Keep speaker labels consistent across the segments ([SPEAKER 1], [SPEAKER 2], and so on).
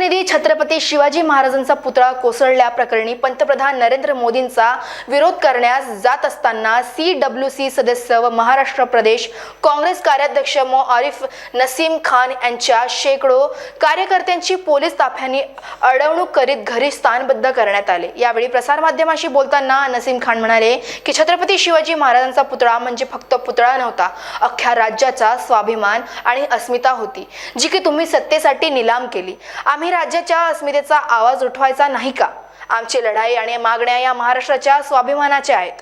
[SPEAKER 1] प्रतिनिधी छत्रपती शिवाजी महाराजांचा पुतळा कोसळल्या प्रकरणी पंतप्रधान नरेंद्र मोदींचा विरोध करण्यास जात असताना सी डब्ल्यू सी सदस्य व महाराष्ट्र प्रदेश काँग्रेस कार्याध्यक्ष मो. आरिफ नसीम खान यांच्या शेकडो कार्यकर्त्यांची पोलीस ताफ्यांनी अडवणूक करीत घरी स्थानबद्ध करण्यात आले. यावेळी प्रसारमाध्यमाशी बोलताना नसीम खान म्हणाले की छत्रपती शिवाजी महाराजांचा पुतळा म्हणजे फक्त पुतळा नव्हता अख्ख्या राज्याचा स्वाभिमान आणि अस्मिता होती जी की तुम्ही सत्तेसाठी निलाम केली. आम्ही राज्याच्या अस्मितेचा आवाज उठवायचा नाही का? आमची लढाई आणि मागण्या या महाराष्ट्राच्या स्वाभिमानाच्या आहेत.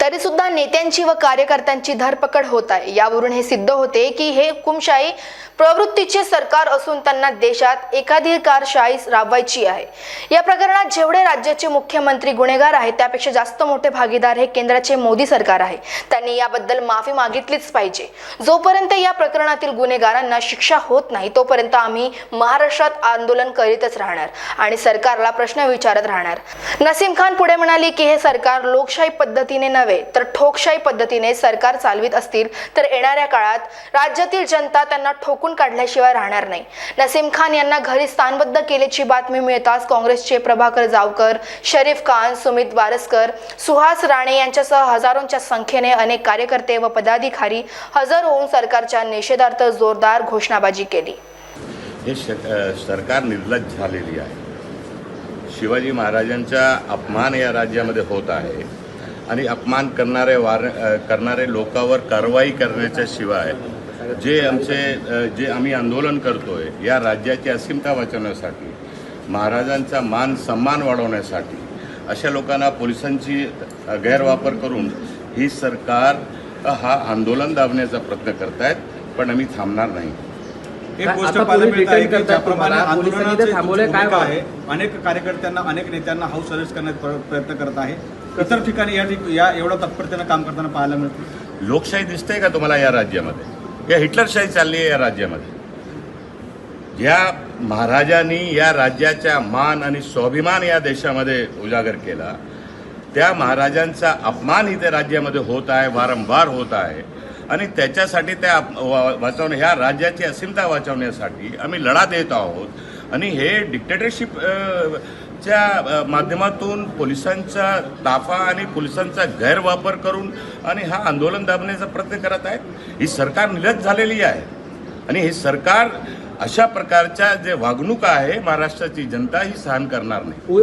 [SPEAKER 1] तरी सुद्धा नेत्यांची व कार्यकर्त्यांची धरपकड होत आहे. यावरून हे सिद्ध होते की हे हुकुमशाही प्रवृत्तीचे सरकार असून त्यांना देशात एकाधिकारशाही राबवायची आहे. या प्रकरणात जेवढे राज्याचे मुख्यमंत्री गुन्हेगार आहेत त्यापेक्षा जास्त मोठे भागीदार हे केंद्राचे मोदी सरकार आहे. त्यांनी याबद्दल माफी मागितलीच पाहिजे. जोपर्यंत या प्रकरणातील गुन्हेगारांना शिक्षा होत नाही तोपर्यंत आम्ही महाराष्ट्रात आंदोलन करीतच राहणार आणि सरकारला प्रश्न विचारत राहणार. नसीम खान पुढे म्हणाले की हे सरकार लोकशाही पद्धतीने नव्हे तर ठोकशाही पद्धतीने सरकार चालवित असतील तर येणाऱ्या काळात राज्यातील जनता त्यांना ठोकून काढल्याशिवाय राहणार नाही. नसीम खान यांना घरी स्थानबद्ध केल्याची बातमी मिळताच काँग्रेसचे प्रभाकर जावकर शरीफ खान सुमित वारसकर सुहास राणे यांच्यासह हजारोंच्या संख्येने अनेक कार्यकर्ते व पदाधिकारी हजर होऊन सरकारच्या निषेधार्थ जोरदार घोषणाबाजी केली.
[SPEAKER 2] हे सरकार निर्लज्ज झालेली आहे. शिवाजी महाराजांचा अपमान या राज्यामध्ये होत आहे आणि अपमान करणारे वार करणारे लोकांवर कारवाई करण्याच्या शिवाय जे आमचे जे आम्ही आंदोलन करतोय या राज्याची अस्मिता वाचवण्यासाठी महाराजांचा मान सन्मान वाढवण्यासाठी अशा लोकांना पोलिसांची गैरवापर करून ही सरकार हा आंदोलन दाबण्याचा प्रयत्न करतायत पण आम्ही थांबणार नाही.
[SPEAKER 3] अनेक कार्यकर्त्यांना अनेक नेत्यांना हाऊस अरेस्ट करण्यात प्र- प्रयत्न करत आहे. इतर ठिकाणी या या एवढ्या तत्परतेनं काम करताना पाहायला मिळतं
[SPEAKER 2] लोकशाही दिसते का तुम्हाला या राज्यामध्ये? या हिटलरशाही चालली आहे या राज्यामध्ये. ज्या महाराजांनी या राज्याचा मान आणि स्वाभिमान या देशामध्ये उजागर केला त्या महाराजांचा अपमान इथे राज्यामध्ये होत आहे वारंवार होत आहे. आणि त्याच्यासाठी त्या वा- वाचवण्या ह्या राज्याची अस्मिता वाचवण्यासाठी आम्ही लढा देत आहोत. आणि हे डिक्टेटरशिप च्या माध्यमातून पोलिसांचा ताफा आणि पोलिसांचा गैरवापर करून आणि हा आंदोलन दाबण्याचा प्रयत्न करत आहेत ही सरकार निलज्ज झालेली आहे आणि हे सरकार अशा प्रकारच्या जे वागणूक आहे महाराष्ट्राची जनता ही सहन करणार नाही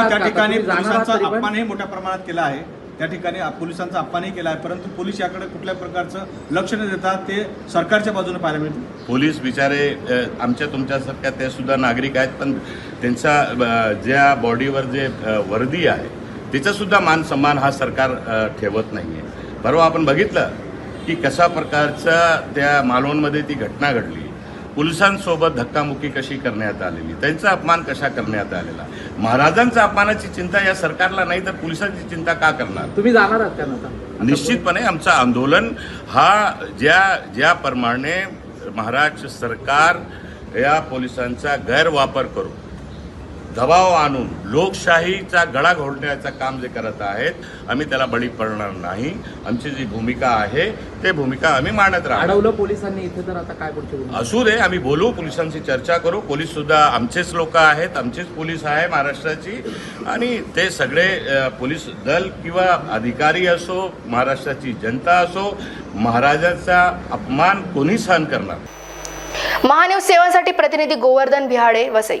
[SPEAKER 3] त्या
[SPEAKER 4] का?
[SPEAKER 3] ठिकाणी पोलिसांचा? अपमानही मोठ्या प्रमाणात केला आहे त्या ठिकाणी पोलिसांचा अपमानही केला आहे. परंतु पोलीस याकडे कुठल्या प्रकारचं लक्ष न देतात ते सरकारच्या बाजूने पाहायला मिळतं
[SPEAKER 2] पोलीस बिचारे आमच्या तुमच्यासारख्या ते सुद्धा नागरिक आहेत पण त्यांचा ज्या बॉडीवर जे वर्दी आहे तिचासुद्धा मान सन्मान हा सरकार ठेवत नाही आहे परवा आपण बघितलं की कशा प्रकारचं त्या मालवणमध्ये ती घटना घडली. पोलिसांसोबत धक्कामुक्की कशी करण्यात आलेली? त्यांचा अपमान कशा करण्यात आलेला? महाराजांचा अपमानाची चिंता या सरकारला नाही तर पोलिसांची चिंता का करणार?
[SPEAKER 4] तुम्ही जाणार आहात
[SPEAKER 2] निश्चितपणे आमचं आंदोलन हा ज्या ज्याप्रमाणे महाराष्ट्र सरकार या पोलिसांचा गैरवापर करून दबाव आणून लोकशाहीचा गळा घोटण्याचं काम जे करत आहेत आम्ही त्याला बळी पडणार नाही. आमची जी भूमिका आहे ते भूमिका आम्ही मांडत राहणार
[SPEAKER 4] अडवलं पोलिसांनी इथे तर आता काय?
[SPEAKER 2] असू दे आम्ही बोलू पोलिसांशी चर्चा करू. पोलीस सुद्धा आमचेच लोक आहेत आमचेच पोलीस आहे महाराष्ट्राची. आणि ते सगळे पोलीस दल किंवा अधिकारी असो महाराष्ट्राची जनता असो महाराजांचा अपमान कोणी सहन करणार
[SPEAKER 1] महान्यूज सेवांसाठी प्रतिनिधी गोवर्धन बिहाडे वसई.